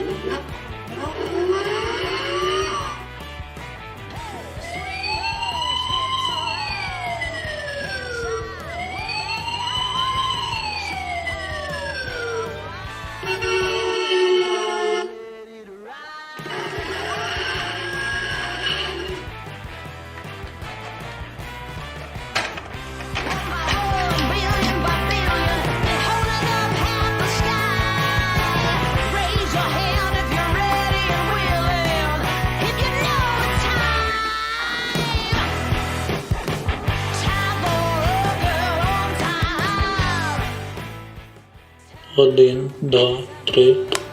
Ne oldu? 1, 2, 3.